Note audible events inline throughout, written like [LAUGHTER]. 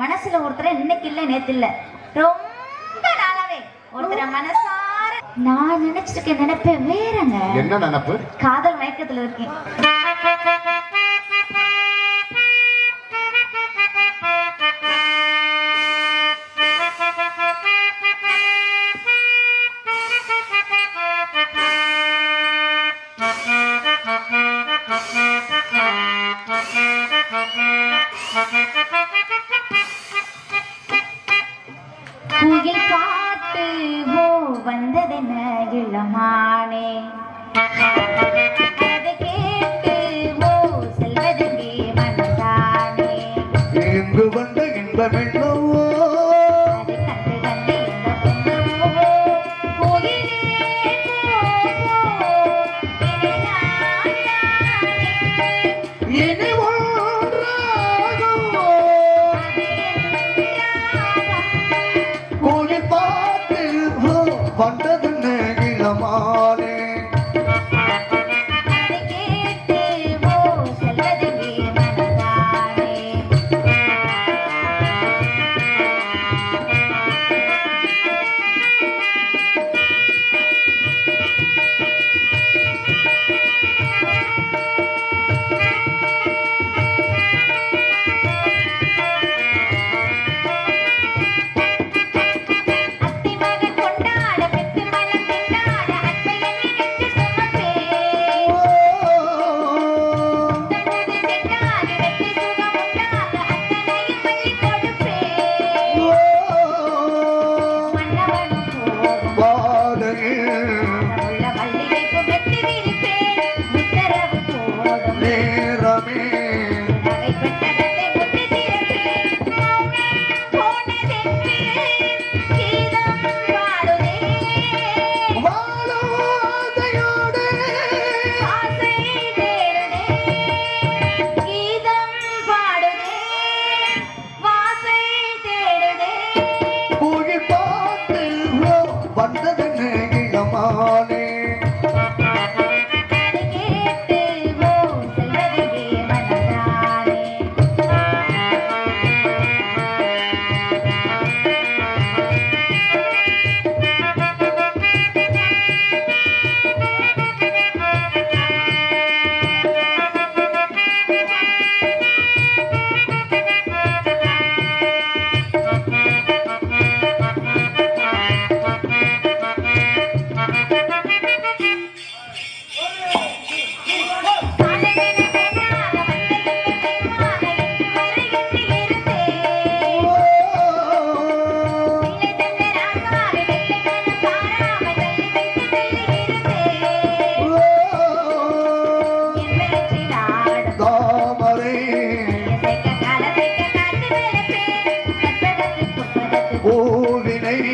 மனசுல ஒருத்தரை இன்னைக்கு இல்லை நேத்து இல்லை. ரொம்ப நாளாவே ஒருத்தரை மனசார நான் நினைச்சிருக்கேன் நினைப்பேன் வேறங்க. என்ன நினைப்பு? காதல் மயக்கத்துல இருக்கேன். government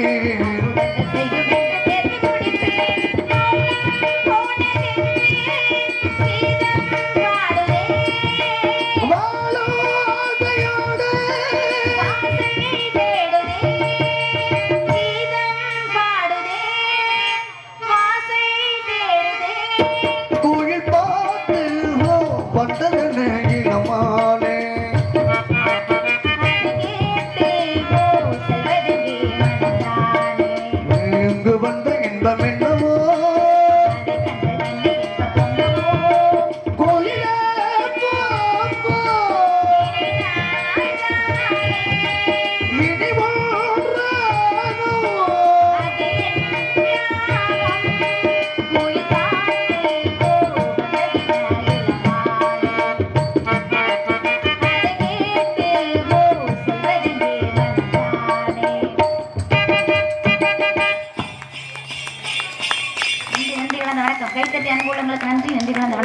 Yeah. [LAUGHS] தமிழ் வணக்கம் கைத்தட்டி அனுகூலங்களுக்கு நன்றி நன்றி கலந்த